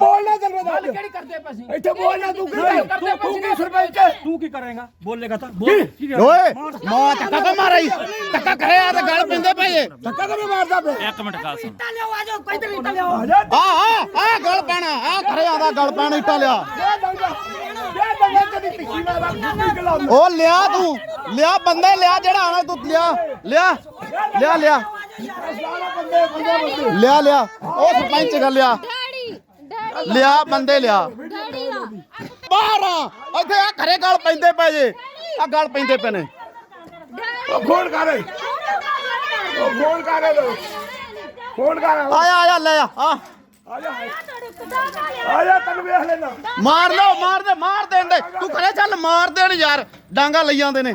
ਬੋਲਣਾ ਤੈਨੂੰ ਗੱਲ ਕਿਹੜੀ ਕਰਦੇ ਪਏ ਸੀ ਇੱਥੇ ਬੋਲਣਾ ਤੂੰ ਕੀ ਨਹੀਂ, ਤੂੰ ਤੂੰ ਕੀ ਸਰਪੰਚ? ਤੂੰ ਕੀ ਕਰੇਗਾ? ਬੋਲੇਗਾ ਤਾਂ। ਬੋਲ। ਕੀ? ਕਰ ਓਏ ਮਾਂ ਧੱਕਾ ਕਾ ਮਾਰਾ ਈ ਧੱਕਾ ਕਰਿਆ ਤੇ ਗੱਲ ਪਿੰਦੇ ਪਏ ਧੱਕਾ ਕਿਵੇਂ ਮਾਰਦਾ ਪਿਆ ਇੱਕ ਮਿੰਟ ਗੱਲ ਸੁਣ। ਆ ਜਾ। ਆ ਆ ਆ ਗੱਲ ਪੈਣਾ। ਆ ਖਰਿਆ ਦਾ ਗੱਲ ਪੈਣਾ ਇੱਟਾ ਲਿਆ। ਤੂੰ ਕੀ ਉਹ ਲਿਆ ਤੂੰ। ਲਿਆ ਬੰਦੇ ਲਿਆ ਜਿਹੜਾ ਆਣਾ ਤੂੰ ਲਿਆ। ਲਿਆ। ਲਿਆ ਲਿਆ। ਲਿਆ ਲਿਆ। ਉਹ ਸਰਪੰਚ ਗੱਲ ਲਿਆ। ਲਿਆ ਬੰਦੇ ਲਿਆ। ਬਾਹਰ ਆ। ਇੱਥੇ ਆ ਘਰੇ ਗੱਲ ਪੈਂਦੇ ਪਏ ਜੇ। ਆ ਗੱਲ ਪੈਂਦੇ ਪਏ ਨੇ। ਉਹ ਫੋਨ ਕਰ ਉਹ ਫੋਨ ਕਰ ਲੋ ਫੋਨ ਕਰ। ਆਇਆ ਆਇਆ ਲੈ ਆ ਆ। ਆ ਜਾ। ਆ ਜਾ ਤੈਨੂੰ ਵੇਖ ਲੈਣਾ ਮਾਰ ਲਓ ਮਾਰ ਦੇ ਮਾਰ ਦੇਣ ਦੇ। ਤੂੰ ਘਰੇ ਚੱਲ ਮਾਰ ਦੇਣ ਯਾਰ। ਡਾਂਗਾ ਲਈ ਜਾਂਦੇ ਨੇ।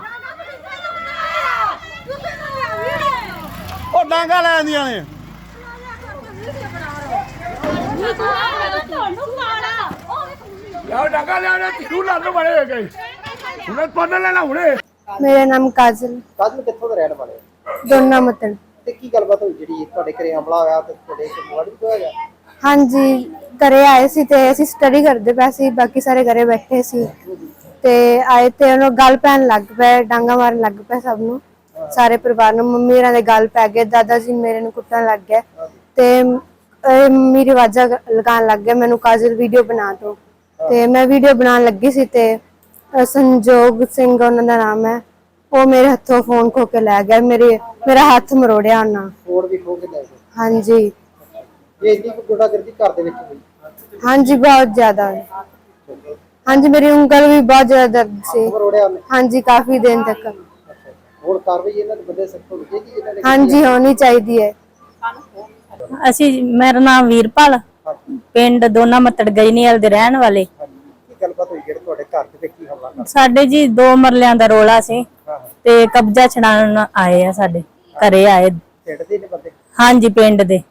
ਉਹ ਡਾਂਗਾ ਲੈ ਆਂਦੀਆਂ ਨੇ। ਯਾਰ ਡੰਗਾ ਲਿਆਣਾ ਤੂੰ ਲਾ ਲੋ ਬੜੇ ਹੋ ਗਏ ਹੁਣੇ ਪੜਨ ਲੈਣਾ ਹੁਣੇ। ਮੇਰਾ ਨਾਮ ਕਾਜਲ। ਕਾਜਲ ਕਿੱਥੋਂ ਦੇ ਰਹਿਣ ਵਾਲੇ? ਹੋ? ਦੋਨਾ ਮਤਨ ਤੇ ਕੀ ਗੱਲਬਾਤ ਹੋਈ ਜਿਹੜੀ ਤੁਹਾਡੇ ਘਰੇ ਹਮਲਾ ਹੋਇਆ ਤੇ ਤੁਹਾਡੇ ਇੱਕ ਮੋਬਾਈਲ ਵੀ ਹੋਇਆ? ਹਾਂਜੀ ਘਰੇ ਆਏ ਸੀ ਤੇ ਅਸੀਂ ਸਟੱਡੀ ਕਰਦੇ ਪਏ ਸੀ ਬਾਕੀ ਸਾਰੇ ਘਰੇ ਬੈਠੇ ਸੀ। ਤੇ ਆਏ ਤੇ ਉਹਨੂੰ ਗੱਲ ਪੈਣ ਲੱਗ ਪਏ ਡਾਂਗਾ ਮਾਰਨ ਲੱਗ ਪਏ ਸਭ ਨੂੰ। ਸਾਰੇ ਪਰਿਵਾਰ ਨੂੰ ਮੰਮੀ ਹੋਰਾਂ ਦੇ ਗੱਲ ਪੈ ਗਏ ਦਾਦਾ ਜੀ ਮੇਰੇ ਨੂੰ ਕੁੱਟਣ ਲੱਗ ਗਏ। ਤੇ ਮੇਰੀ ਆਵਾਜ਼ਾਂ ਲਗਾਉਣ ਲੱਗ ਗਏ। ਮੈਨੂੰ ਕਾਜਲ ਵੀਡੀਓ ਬਣਾ ਦਿਓ। ਤੇ ਮੈਂ ਵੀਡੀਓ ਬਣਾਉਣ ਲੱਗੀ ਸੀ ਤੇ ਸੰਜੋਗ ਸਿੰਘ ਉਹਨਾਂ ਦਾ ਨਾਮ ਹੈ। ਉਹ ਮੇਰੇ ਹੱਥੋਂ ਫੋਨ ਖੋ ਕੇ ਲੈ ਗਿਆ। ਮੇਰੇ ਮੇਰਾ ਹੱਥ ਮਰੋੜਿਆ ਉਹਨਾਂ। ਫੋਨ ਵੀ ਖੋ ਕੇ ਲੈ ਗਏ ਹਾਂਜੀ। ਇਹ ਇੰਨੀ ਗੁੰਡਾਗਰਦੀ ਘਰ ਦੇ ਵਿੱਚ ਹੋਈ? ਹਾਂਜੀ ਬਹੁਤ ਜ਼ਿਆਦਾ। ਹਾਂਜੀ ਮੇਰੀ ਉਂਗਲ ਵੀ ਬਹੁਤ ਜ਼ਿਆਦਾ ਦਰਦ ਸੀ। ਉਹਨੇ? ਹਾਂਜੀ ਕਾਫੀ ਦਿਨ ਤੱਕ। ਹੁਣ ਕਾਰਵਾਈ ਇਹਨਾਂ ਦੇ ਬੰਦੇ ਸਖਤ ਹੋਣੀ ਚਾਹੀਦੀ ਇਹਨਾਂ ਨੇ ਹਾਂਜੀ ਹੋਣੀ ਚਾਹੀਦੀ ਹੈ। ਅਸੀਂ ਮੇਰਾ ਨਾਮ ਵੀਰਪਾਲ ਪਿੰਡ ਦੋਨਾ ਮੱਤੜ ਗਜਨੀਵਾਲ ਦੇ ਰਹਿਣ ਵਾਲੇ। ਕੀ ਗੱਲਬਾਤ ਹੋਈ? ਜਿਹੜੇ ਤੁਹਾਡੇ ਘਰ ਦੇ ਵਿੱਚ ਕੀ ਹਮਲਾ ਕਰ ਸਾਡੇ ਜੀ ਦੋ ਮਰਲਿਆਂ ਦਾ ਰੋਲਾ ਸੀ ਤੇ ਕਬਜ਼ਾ ਛਡਾਉਣ ਆਏ ਆ ਸਾਡੇ ਘਰੇ ਆਏ। ਪਿੰਡ ਦੇ ਨੇ ਬੰਦੇ? ਹਾਂਜੀ ਪਿੰਡ ਦੇ।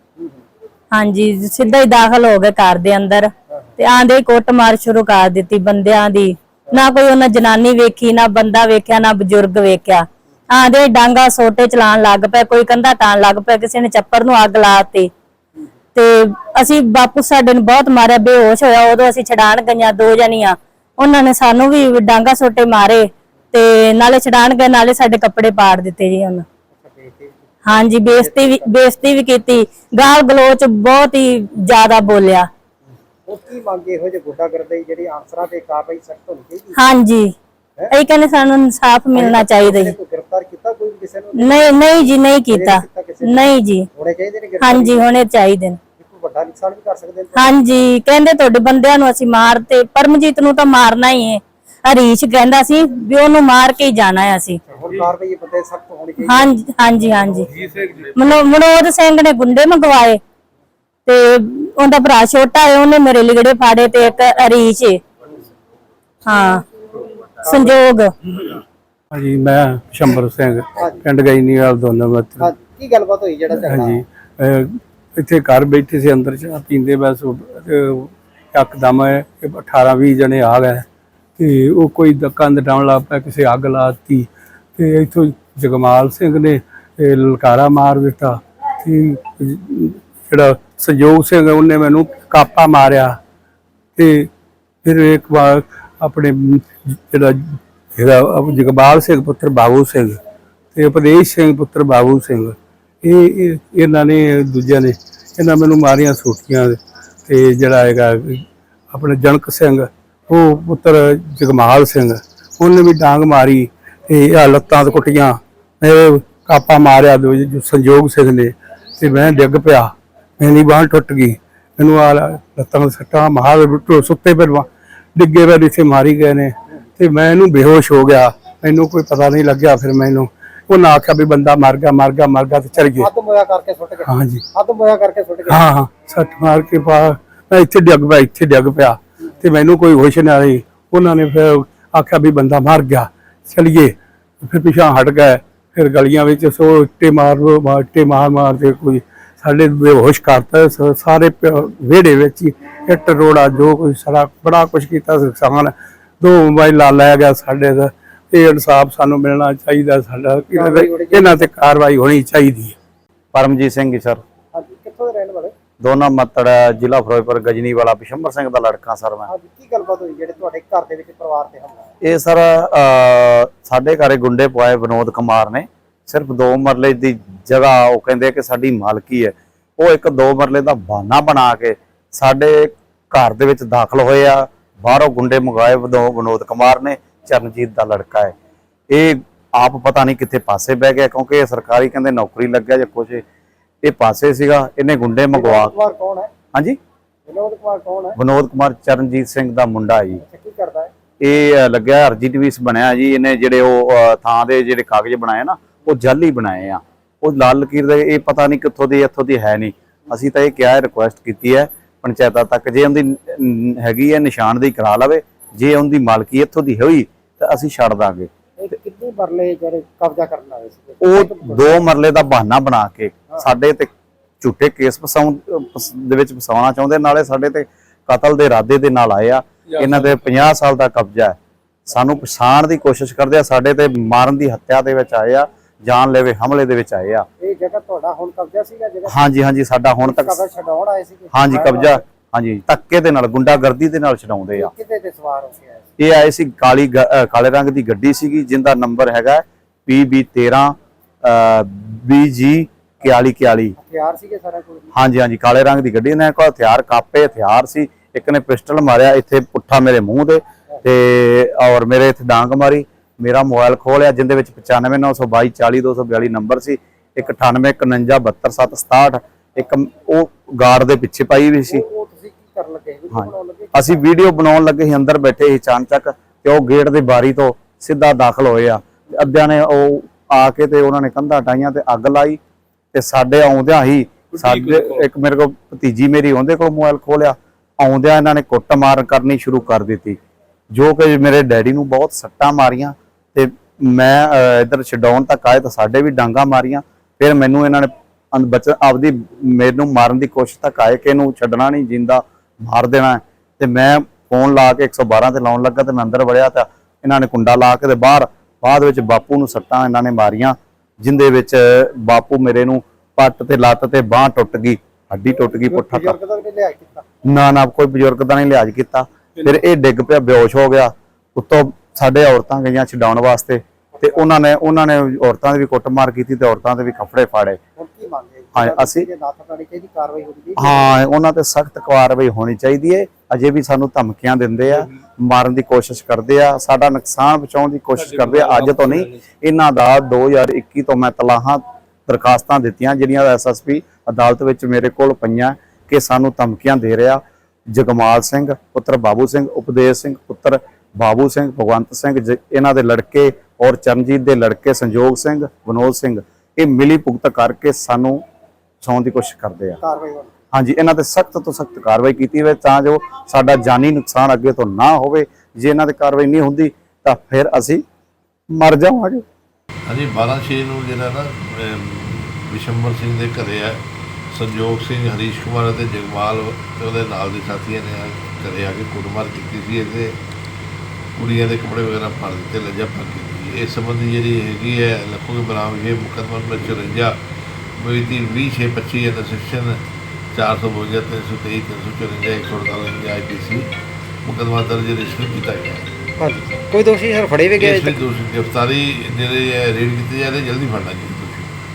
ਹਾਂਜੀ ਸਿੱਧਾ ਹੀ ਦਾਖਲ ਹੋ ਗਏ ਘਰ ਦੇ ਅੰਦਰ। ਤੇ ਆਂਦੇ ਕੁੱਟਮਾਰ ਸ਼ੁਰੂ ਕਰ ਦਿੱਤੀ ਬੰਦਿਆਂ ਦੀ। ਨਾ ਕੋਈ ਉਹਨਾਂ ਜਨਾਨੀ ਵੇਖੀ ਨਾ ਬੰਦਾ ਵੇਖਿਆ ਨਾ ਬਜ਼ੁਰਗ ਵੇਖਿਆ। ਆਂਦੇ ਡਾਂਗਾ ਸੋਟੇ ਚਲਾਉਣ ਲੱਗ ਪਏ ਕੋਈ ਕੰਧਾ ਟਾਣ ਲੱਗ ਪਿਆ ਕਿਸੇ ਨੇ ਚੱਪਰ ਨੂੰ ਅੱਗ ਲਾਤੀ ਤੇ ਅਸੀਂ ਬਾਪੂ ਸਾਡੇ ਨੂੰ ਬਹੁਤ ਮਾਰਿਆ ਬੇਹੋਸ਼ ਹੋਇਆ ਉਦੋਂ ਅਸੀਂ ਛਡਾਣ ਗਈਆਂ ਦੋ ਜਣੀਆਂ। ਉਹਨਾਂ ਨੇ ਸਾਨੂੰ ਵੀ ਡਾਂਗਾ ਸੋਟੇ ਮਾਰੇ ਤੇ ਨਾਲੇ ਛਡਾਣ ਗਏ ਨਾਲੇ ਸਾਡੇ ਕੱਪੜੇ ਪਾੜ ਦਿੱਤੇ ਜੀ ਉਹਨਾਂ। ਹਾਂਜੀ ਬੇਇੱਜ਼ਤੀ ਵੀ ਬੇਇੱਜ਼ਤੀ ਵੀ ਕੀਤੀ। ਗਾਲ ਗਲੋਚ ਬਹੁਤ ਹੀ ਜ਼ਿਆਦਾ ਬੋਲਿਆ। ਉਹ ਕੀ ਮੰਗੇ ਇਹੋ ਜਿਹੇ ਗੁੰਡਾਗਰਦੀ ਜਿਹੜੀ ਅਨਸਰਾਂ ਤੇ ਕਾਰਵਾਈ ਸਖਤ ਹੋਣੀ ਚਾਹੀਦੀ? ਹਾਂਜੀ। ਇਹ ਕਹਿੰਦੇ ਸਾਨੂੰ ਇਨਸਾਫ ਮਿਲਣਾ ਚਾਹੀਦਾ ਜੀ। ਗ੍ਰਿਫਤਾਰ ਕੀਤਾ ਕੋਈ ਵੀ ਕਿਸੇ ਨੂੰ? ਨਹੀਂ ਨਹੀਂ ਜੀ ਨਹੀਂ ਕੀਤਾ। ਨਹੀਂ ਜੀ। ਹੋਣੇ ਚਾਹੀਦੇ ਨੇ ਗ੍ਰਿਫਤਾਰ? ਹਾਂਜੀ ਹੋਣੇ ਚਾਹੀਦੇ ਨੇ। ਕੋਈ ਵੱਡਾ ਨੁਕਸਾਨ ਵੀ ਕਰ ਸਕਦੇ ਨੇ। ਹਾਂਜੀ ਕਹਿੰਦੇ ਤੁਹਾਡੇ ਬੰਦਿਆਂ ਨੂੰ ਅਸੀਂ ਮਾਰਤੇ ਪਰਮਜੀਤ ਨੂੰ ਤਾਂ ਮਾਰਨਾ ਹੀ ਹੈ। ਹਰੀਸ਼ ਕਹਿੰਦਾ ਸੀ ਵੀ ਉਹਨੂੰ ਮਾਰ ਕੇ ਹੀ ਜਾਣਾ ਹੈ ਅਸੀਂ। ਹੁਣ ਕਾਰਵਾਈ ਇਹ ਬੰਦੇ ਸਖਤ ਹੋਣੀ ਚਾਹੀਦੀ ਹਾਂਜੀ ਹਾਂਜੀ ਹਾਂਜੀ। ਮਨੋ ਮਨੋਦ ਸਿੰਘ ਨੇ ਗੁੰਡੇ ਮੰਗਵਾਏ ਤੇ ਉਹਦਾ ਭਰਾ ਛੋਟਾ ਹੈ ਉਹਨੇ ਮੇਰੇ ਲਿਗੜੇ ਫਾੜੇ ਤੇ ਇੱਕ ਹਰੀਸ਼ ਹੈ। ਹਾਂ ਸੰਜੋਗ। ਹਾਂਜੀ ਮੈਂ ਸ਼ੰਬਰ ਸਿੰਘ ਪਿੰਡ ਗਈਨੀਵਾਲ ਦੋਨੋਂ ਮਤ ਹਾਂ ਕੀ ਗੱਲਬਾਤ ਹੋਈ ਜਿਹੜਾ ਝਗੜਾ ਹਾਂਜੀ ਅਹ ਇੱਥੇ ਘਰ ਬੈਠੇ ਸੀ ਅੰਦਰ ਚਾਹ ਪੀਂਦੇ ਬਸ ਇਹ 18 20 ਜਣੇ ਆ ਗਏ। ਤੇ ਉਹ ਕੋਈ ਧੱਕਾ ਡਾਉਣ ਲੱਗ ਪਿਆ ਕਿਸੇ ਅੱਗ ਲਾਤੀ ਤੇ ਇੱਥੋਂ ਜਗਮਾਲ ਸਿੰਘ ਨੇ ਇਹ ਲਲਕਾਰਾ ਮਾਰ ਦਿੱਤਾ। ਤੇ ਜਿਹੜਾ ਸੰਜੋਗ ਸਿੰਘ ਉਹਨੇ ਮੈਨੂੰ ਕਾਪਾ ਮਾਰਿਆ। ਤੇ ਫਿਰ ਇੱਕ ਵਾਰ ਆਪਣੇ ਜਿਹੜਾ ਇਹਦਾ ਜਗਬਾਲ ਸਿੰਘ ਪੁੱਤਰ ਬਾਬੂ ਸਿੰਘ ਤੇ ਉਪਦੇਸ਼ ਸਿੰਘ ਪੁੱਤਰ ਬਾਬੂ ਸਿੰਘ। ਇਹ ਇਹਨਾਂ ਨੇ ਦੂਜਿਆਂ ਨੇ ਇਹਨਾਂ ਮੈਨੂੰ ਮਾਰੀਆਂ ਸੋਟੀਆਂ ਤੇ ਜਿਹੜਾ ਹੈਗਾ ਆਪਣਾ ਜਨਕ ਸਿੰਘ, ਉਹ ਪੁੱਤਰ ਜਗਮਾਲ ਸਿੰਘ, ਉਹਨੇ ਵੀ ਡਾਂਗ ਮਾਰੀ ਤੇ ਆ ਲੱਤਾਂ ਤੇ ਕੁੱਟੀਆਂ। ਇਹ ਕਾਪਾ ਮਾਰਿਆ ਦੋ ਜੋ ਸੰਜੋਗ ਸਿੰਘ ਨੇ ਤੇ ਮੈਂ ਡਿੱਗ ਪਿਆ। ਮੇਰੀ ਬਾਂਹ ਟੁੱਟ ਗਈ। ਮੈਨੂੰ ਆ ਲੱਤਾਂ ਸੱਟਾਂ ਮਾਰ ਬਿੱਟੋ ਸੁੱਤੇ ਪਰ ਡਿੱਗੇ ਪਏ ਇੱਥੇ ਮਾਰੀ ਗਏ ਨੇ। ਤੇ ਮੈਂ ਇਹਨੂੰ ਬੇਹੋਸ਼ ਹੋ ਗਿਆ। ਮੈਨੂੰ ਕੋਈ ਪਤਾ ਨਹੀਂ ਲੱਗਿਆ ਫਿਰ ਮੈਨੂੰ। ਉਹਨਾਂ ਆਖਿਆ ਵੀ ਬੰਦਾ ਮਰ ਗਿਆ ਮਰ ਗਿਆ ਮਰ ਗਿਆ ਤੇ ਚਲ ਗਏ। ਹੱਦ ਮੋਇਆ ਕਰਕੇ ਸੁੱਟ ਗਏ ਹਾਂਜੀ। ਹੱਦ ਮੋਇਆ ਕਰਕੇ ਸੁੱਟ ਗਏ ਹਾਂ ਹਾਂ। ਸੱਟ ਮਾਰ ਕੇ ਪਾ ਮੈਂ ਇੱਥੇ ਡਿੱਗ ਪਿਆ ਇੱਥੇ ਡਿੱਗ ਪਿਆ। ਤੇ ਮੈਨੂੰ ਕੋਈ ਹੋਸ਼ ਨਾ ਰਹੀ ਉਹਨਾਂ ਨੇ ਫਿਰ ਆਖਿਆ ਵੀ ਬੰਦਾ ਮਰ ਗਿਆ ਚਲੀਏ ਫਿਰ ਪਿਛਾਂ ਹਟ ਗਏ। ਫਿਰ ਗਲੀਆਂ ਵਿੱਚ ਸੋ ਇੱਟੇ ਮਾਰ ਮਾਰ- ਇੱਟੇ ਮਾਰ ਮਾਰ ਕੇ ਕੋਈ ਸਾਡੇ ਬੇਹੋਸ਼ ਕਰਤਾ। ਸਾਰੇ ਵਿਹੜੇ ਵਿੱਚ ਇੱਟ ਰੋੜਾ ਜੋ ਕੋਈ ਸਾਰਾ ਬੜਾ ਕੁਝ ਕੀਤਾ ਸਾਨ ਦੋ ਮੋਬਾਈਲ ਲਾ ਲਿਆ ਗਿਆ ਸਾਡੇ ਦਾ ਇਹ ਇਨਸਾਫ ਸਾਨੂੰ ਮਿਲਣਾ ਚਾਹੀਦਾ ਸਾਡਾ। ਇਹਨਾਂ ਤੇ- ਇਹਨਾਂ ਤੇ ਕਾਰਵਾਈ ਹੋਣੀ ਚਾਹੀਦੀ ਹੈ। ਪਰਮਜੀਤ ਸਿੰਘ ਜੀ ਸਰ। ਹਾਂਜੀ ਕਿੱਥੋਂ ਦੇ ਰਹਿਣ ਵਾਲੇ? ਦੋਨਾ ਮੱਤੜ ਜ਼ਿਲ੍ਹਾ ਫਿਰੋਜ਼ਪੁਰ ਗਜਨੀ ਵਾਲਾ ਬਿਸ਼ੰਬਰ ਸਿੰਘ ਦਾ ਲੜਕਾ ਸਰ ਮੈਂ। ਅੱਜ ਕੀ ਗੱਲਬਾਤ ਹੋਈ ਜਿਹੜੇ ਤੁਹਾਡੇ ਘਰ ਦੇ ਵਿੱਚ ਪਰਿਵਾਰ ਤੇ ਹਮਲਾ? ਇਹ ਸਰ ਅਹ, ਸਾਡੇ ਘਰੇ ਗੁੰਡੇ ਪਵਾਏ ਵਿਨੋਦ ਕੁਮਾਰ ਨੇ। ਸਿਰਫ ਦੋ ਮਰਲੇ ਦੀ ਜਗ੍ਹਾ ਉਹ ਕਹਿੰਦੇ ਕਿ ਸਾਡੀ ਮਾਲਕੀ ਹੈ। ਉਹ ਇੱਕ ਦੋ ਮਰਲੇ ਦਾ ਬਹਾਨਾ ਬਣਾ ਕੇ ਸਾਡੇ ਘਰ ਦੇ ਵਿੱਚ ਦਾਖਲ ਹੋਏ ਆ। ਬਾਹਰੋਂ ਗੁੰਡੇ ਮੰਗਾਏ ਵਿਨੋ- ਵਿਨੋਦ ਕੁਮਾਰ ਨੇ ਚਰਨਜੀਤ ਦਾ ਲੜਕਾ ਹੈ। ਇਹ ਆਪ ਪਤਾ ਨਹੀਂ ਕਿੱਥੇ ਪਾਸੇ ਬਹਿ ਗਿਆ ਕਿਉਂਕਿ ਇਹ ਸਰਕਾਰੀ ਕਹਿੰਦੇ ਨੌਕਰੀ ਲੱਗਿਆ ਜਾਂ ਕੁਛ। ਇਹ ਪਾਸੇ ਸੀਗਾ ਇਹਨੇ ਗੁੰਡੇ ਮੰਗਵਾ ਕੌਣ ਹੈ? ਹਾਂਜੀ? ਵਿਨੋਦ ਕੁਮਾਰ ਕੌਣ ਹੈ? ਵਿਨੋਦ ਕੁਮਾਰ ਚਰਨਜੀਤ ਸਿੰਘ ਦਾ ਮੁੰਡਾ ਹੈ ਜੀ। ਅੱਛਾ, ਕੀ ਕਰਦਾ ਹੈ? ਇਹ ਲੱਗਿਆ ਆਰਜੀਟੀਵੀਸ ਬਣਿਆ ਜੀ ਇਹਨੇ ਜਿਹੜੇ ਉਹ ਥਾਂ ਦੇ ਜਿਹੜੇ ਕਾਗਜ਼ ਬਣਾਏ ਨਾ ਉਹ ਜਾਲੀ ਬਣਾਏ ਆ। ਉਹ ਲਾਲ ਲਕੀਰ ਦੇ ਇਹ ਪਤਾ ਨਹੀਂ ਕਿੱਥੋਂ ਦੀ ਇੱਥੋਂ ਦੀ ਹੈ ਨਹੀਂ। ਅਸੀਂ ਤਾਂ ਇਹ ਕਿਹਾ ਰਿਕੁਐਸਟ ਕੀਤੀ ਹੈ। ਪੰਚਾਇਤਾਂ ਤੱਕ ਜੇ ਉਹਦੀ ਹੈਗੀ ਹੈ ਨਿਸ਼ਾਨਦੇਹੀ ਕਰਾ ਲਵੇ ਜੇ ਉਹਦੀ ਮਾਲਕੀ ਇੱਥੋਂ ਦੀ ਹੋਈ ਤਾਂ ਅਸੀਂ ਛੱਡ ਦਾਂਗੇ। ਇਹ ਕਿੰਨੀ ਮਰਲੇ ਜਿਹੜੇ ਕਬਜ਼ਾ ਕਰਨ ਆਏ ਸੀ? ਉਹ ਦੋ ਮਰਲੇ ਦਾ ਬਹਾਨਾ ਬਣਾ ਕੇ ਸਾਡੇ ਤੇ ਝੂਠੇ ਕੇਸ ਫਸਾਉਣ ਫਸ- ਦੇ ਵਿੱਚ ਫਸਾਉਣਾ ਚਾਹੁੰਦੇ ਨਾਲੇ ਸਾਡੇ ਤੇ ਕਤਲ ਦੇ ਇਰਾਦੇ ਦੇ ਨਾਲ ਆਏ ਆ। ਇਹਨਾਂ ਦੇ 50 ਸਾਲ ਦਾ ਕਬਜ਼ਾ ਹੈ। ਸਾਨੂੰ ਪਛਾਣ ਦੀ ਕੋਸ਼ਿਸ਼ ਕਰਦੇ ਆ ਸਾਡੇ ਤੇ ਮਾਰਨ ਦੀ ਹੱਤਿਆ ਦੇ ਵਿੱਚ ਆਏ ਆ। ਜਾਨ ਲੈਵੇ ਹਮਲੇ ਦੇ ਵਿੱਚ ਆਏ ਆ। ਇਹ ਜਗ੍ਹਾ ਤੁਹਾਡਾ ਹੁਣ ਕਬਜ਼ਾ ਸੀਗਾ ਜਗ੍ਹਾ ਹਾਂਜੀ ਹਾਂਜੀ ਸਾਡਾ ਹੁਣ ਤੱਕ ਕਬਜ਼ਾ ਛਡਾਉਣ ਆਏ ਸੀ ਹਾਂਜੀ ਕਬਜ਼ਾ ਹਾਂਜੀ ਧੱਕੇ ਦੇ ਨਾਲ ਗੁੰਡਾਗਰਦੀ ਦੇ ਨਾਲ ਛਡਾਉਂਦੇ ਆ। ਕਿਤੇ ਤੇ ਸਵਾਰ ਹੋ ਕੇ ਆਏ ਸੀ? ਇਹ ਆਏ ਸੀ ਕਾਲੀ ਕਾਲੇ ਰੰਗ ਦੀ ਗੱਡੀ ਸੀਗੀ ਜਿੰਦਾ ਨੰਬਰ ਹੈਗਾ PB13 BG 4141 ਹਥਿਆਰ ਸੀਗੇ ਸਾਰਾ ਕੋਲ? ਹਾਂਜੀ ਹਾਂਜੀ ਕਾਲੇ ਰੰਗ ਦੀ ਗੱਡੀ ਨੇ ਕੋਲ ਹਥਿਆਰ ਕਾਪੇ ਹਥਿਆਰ ਸੀ। ਇੱਕ ਨੇ ਪਿਸਟਲ ਮਾਰਿਆ ਇੱਥੇ ਪੁੱਠਾ ਮੇਰੇ ਮੂੰਹ ਤੇ ਤੇ ਔਰ ਮੇਰੇ ਇੱਥੇ ਡਾਂਗ ਮਾਰੀ। ਮੇਰਾ ਮੋਬਾਈਲ ਖੋਲਿਆ ਜਿੰਦੇ ਵਿੱਚ 95922 40242 ਨੰਬਰ ਸੀ ਇੱਕ 9851527767 ਇੱਕ ਉਹ ਗਾਰਡ ਦੇ ਪਿੱਛੇ ਪਾਈ ਵੀ ਸੀ। ਉਹ ਤੁਸੀਂ ਕੀ ਕਰਨ ਲੱਗੇ। ਬਣਾਉਣ ਲੱਗੇ ਅਸੀਂ ਵੀਡੀਓ ਬਣਾਉਣ ਲੱਗੇ ਸੀ ਅੰਦਰ ਬੈਠੇ ਸੀ ਚਾਨਚੱਕ ਤੇ ਉਹ ਗੇਟ ਦੀ ਬਾਰੀ ਤੋਂ ਸਿੱਧਾ ਦਾਖਲ ਹੋਏ ਆ। ਅੱਧਿਆਂ ਨੇ ਉਹ ਆ ਕੇ ਤੇ ਉਹਨਾਂ ਨੇ ਕੰਧਾਂ ਟਾਈਆਂ ਤੇ ਅੱਗ ਲਾਈ ਤੇ ਸਾਡੇ ਆਉਂਦਿਆਂ ਹੀ ਸਾਡੇ ਇੱਕ ਮੇਰੇ ਕੋਲ ਭਤੀਜੀ ਮੇਰੀ ਉਹਦੇ ਕੋਲ ਮੋਬਾਈਲ ਖੋਲਿਆ ਆਉਂਦਿਆਂ ਇਹਨਾਂ ਨੇ ਕੁੱਟਮਾਰ ਕਰਨੀ ਸ਼ੁਰੂ ਕਰ ਦਿੱਤੀ। ਜੋ ਕਿ ਮੇਰੇ ਡੈਡੀ ਨੂੰ ਬਹੁਤ ਸੱਟਾਂ ਮਾਰੀਆਂ ਤੇ ਮੈਂ ਇੱਧਰ ਛਡਾਉਣ ਤੱਕ ਆਏ ਤਾਂ ਸਾਡੇ ਵੀ ਡਾਂਗਾ ਮਾਰੀਆਂ। ਫਿਰ ਮੈਨੂੰ ਇਹਨਾਂ ਨੇ ਬਚ ਆਪਦੀ ਮੈਨੂੰ ਮਾਰਨ ਦੀ ਕੋਸ਼ਿਸ਼ ਤੱਕ ਆਏ ਕਿ ਇਹਨੂੰ ਛੱਡਣਾ ਨਹੀਂ ਜਿੰਦਾ ਮਾਰ ਦੇਣਾ। ਤੇ ਮੈਂ ਫੋਨ ਲਾ ਕੇ 112 ਤੇ ਲਾਉਣ ਲੱਗਾ ਤੇ ਮੈਂ ਅੰਦਰ ਵੜਿਆ ਤਾਂ ਇਹਨਾਂ ਨੇ ਕੁੰਡਾ ਲਾ ਕੇ ਤੇ ਬਾਹਰ ਬਾਅਦ ਵਿੱਚ ਬਾਪੂ ਨੂੰ ਸੱਟਾਂ ਇਹਨਾਂ ਨੇ ਮਾਰੀਆਂ ਜਿੰਦੇ ਵਿੱਚ ਬਾਪੂ ਮੇਰੇ ਨੂੰ ਪੱਟ ਤੇ ਲੱਤ ਤੇ ਬਾਹ ਟੁੱਟ ਗਈ ਹੱਡੀ ਟੁੱਟ ਗਈ ਪੁੱਠਾ ਨਾ ਨਾ ਕੋਈ ਬਜ਼ੁਰਗ ਦਾ ਨਹੀਂ ਲਿਹਾਜ਼ ਕੀਤਾ। ਫਿਰ ਇਹ ਡਿੱਗ ਪਿਆ ਬੇਹੋਸ਼ ਹੋ ਗਿਆ। ਉੱਤੋਂ ਸਾਡੇ ਔਰਤਾਂ ਗਈਆਂ ਛਡਾਉਣ ਵਾਸਤੇ ਤੇ ਉਹਨਾਂ ਨੇ ਉਹਨਾਂ ਨੇ ਔਰਤਾਂ ਦੀ ਵੀ ਕੁੱਟਮਾਰ ਕੀਤੀ ਤੇ ਔਰਤਾਂ ਦੇ ਵੀ ਕੱਪੜੇ ਫਾੜੇ। ਹਾਂ, ਅਸੀਂ- ਹਾਂ ਉਹਨਾਂ ਤੇ ਸਖਤ ਕਾਰਵਾਈ ਹੋਣੀ ਚਾਹੀਦੀ ਹੈ ਅਜੇ ਵੀ ਸਾਨੂੰ ਧਮਕੀਆਂ ਦਿੰਦੇ ਆ ਮਾਰਨ ਦੀ ਕੋਸ਼ਿਸ਼ ਕਰਦੇ ਆ। ਸਾਡਾ ਨੁਕਸਾਨ ਬਚਾਉਣ ਦੀ ਕੋਸ਼ਿਸ਼ ਕਰਦੇ ਆ ਅੱਜ ਤੋਂ ਨਹੀਂ। ਇਹਨਾਂ ਦਾ 2021 ਤੋਂ ਮੈਂ ਤਲਾਹਾਂ ਦਰਖਾਸਤਾਂ ਦਿੱਤੀਆਂ ਜਿਹੜੀਆਂ ਐਸਐਸਪੀ ਅਦਾਲਤ ਵਿੱਚ ਮੇਰੇ ਕੋਲ ਪਈਆਂ ਕਿ ਸਾਨੂੰ ਧਮਕੀਆਂ ਦੇ ਰਿਹਾ ਜਗਮਾਲ ਸਿੰਘ ਪੁੱਤਰ ਬਾਬੂ ਸਿੰਘ ਉਪਦੇਸ਼ ਸਿੰਘ ਪੁੱਤਰ ਬਾਬੂ ਸਿੰਘ ਭਗਵੰਤ ਸਿੰਘ ਇਹਨਾਂ ਦੇ ਲੜਕੇ ਔਰ ਚਰਨਜੀਤ ਦੇ ਲੜਕੇ ਸੰਜੋਗ ਸਿੰਘ ਵਿਨੋਦ ਸਿੰਘ ਇਹ ਮਿਲੀ ਭੁਗਤ ਕਰਕੇ ਸਾਨੂੰ ਛਾਉਣ ਦੀ ਕੋਸ਼ਿਸ਼ ਕਰਦੇ ਆ। ਹਾਂਜੀ ਇਹਨਾਂ ਤੇ ਸਖਤ ਤੋਂ ਸਖਤ ਕਾਰਵਾਈ ਕੀਤੀ ਹੋਵੇ ਤਾਂ ਜੋ ਸਾਡਾ ਜਾਨੀ ਨੁਕਸਾਨ ਅੱਗੇ ਤੋਂ ਨਾ ਹੋਵੇ। ਜੇ ਇਹਨਾਂ ਤੇ ਕਾਰਵਾਈ ਨਹੀਂ ਹੁੰਦੀ ਤਾਂ ਫਿਰ ਅਸੀਂ ਮਰ ਜਾਵਾਂਗੇ। ਹਾਂਜੀ 12 ਛੇ ਨੂੰ ਜਿਹੜਾ ਨਾ ਵਿਸ਼ੰਬਰ ਸਿੰਘ ਦੇ ਘਰੇ ਆ। ਸੰਜੋਗ ਸਿੰਘ ਹਰੀਸ਼ ਕੁਮਾਰ ਅਤੇ ਜਗਮਾਲ ਤੇ ਉਹਦੇ ਨਾਲ ਦੇ ਸਾਥੀਆਂ ਨੇ ਆ ਘਰੇ ਆ ਕੇ ਕੁੱਟਮਾਰ ਕੀਤੀ ਸੀ ਅਤੇ ਕੁੜੀਆਂ ਦੇ ਕੱਪੜੇ ਵਗੈਰਾ ਫੜ ਦਿੱਤੇ ਲੱਜਾ ਪਾ ਕੀਤੀ ਇਸ ਸੰਬੰਧੀ ਜਿਹੜੀ ਹੈਗੀ ਹੈ ਲੱਖੋ ਬਰਾਮ ਇਹ ਮੁਕੱਦਮਾ ਨੰਬਰ 54 ਮਿਤੀ 20625 ਅੰਦਰ ਸੈਕਸ਼ਨ 452 323 354 148 ਆਈਪੀਸੀ ਮੁਕੱਦਮਾ ਦਰਜ ਰਜਿਸਟਰ ਕੀਤਾ ਗਿਆ। ਹਾਂਜੀ। ਕੋਈ ਦੋਸ਼ੀ ਸਰ ਫੜੇ ਵੀ ਗਏ ਇਸ ਵਿੱਚ ਦੋਸ਼ੀ ਗ੍ਰਿਫਤਾਰੀ ਜਿਹੜੇ ਰੇਡ ਕੀਤੀ ਜਾ ਰਹੀ ਜਲਦੀ ਫੜਨਾ ਚਾਹੀਦਾ